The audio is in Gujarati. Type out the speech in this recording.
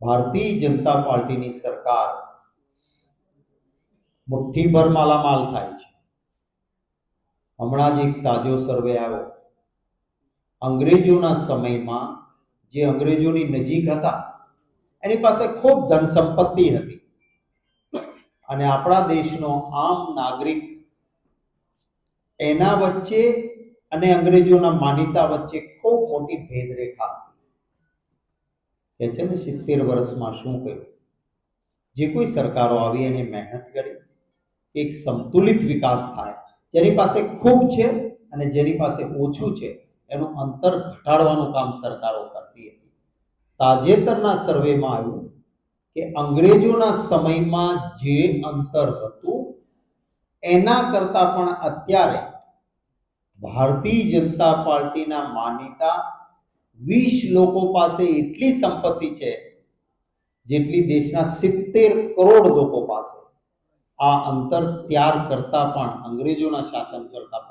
ભારતીય જનતા પાર્ટીની સરકાર મુઠ્ઠીભર માલામાલ થાય છે. હમણાં જ એક તાજો સર્વે આવ્યો. અંગ્રેજોના સમયમાં જે અંગ્રેજોની નજીક હતા, એની પાસે ખૂબ ધન સંપત્તિ હતી. અને આપણા દેશનો આમ નાગરિક એના વચ્ચે અને અંગ્રેજોના માન્યતા વચ્ચે ખૂબ મોટી ભેદરેખા કે છે ને સિત્તેર વર્ષમાં શું કહ્યું જે કોઈ સરકારો આવી એને મહેનત કરી, એક સંતુલિત વિકાસ થાય, જેની પાસે ખૂબ છે અને જેની પાસે ઓછું છે, એનું અંતર ઘટાડવાનું કામ સરકારો કરતી હતી. તાજેતરના સર્વેમાં આવ્યું કે અંગ્રેજોના સમયમાં જે અંતર હતું, એના કરતાં પણ અત્યારે ભારતીય જનતા પાર્ટીના માનીતા વીસ લોકો પાસે એટલી સંપત્તિ છે, જેટલી દેશના સિત્તેર કરોડ લોકો પાસે. આ અંતર ત્યાર કરતા પણ અંગ્રેજોના શાસન કરતા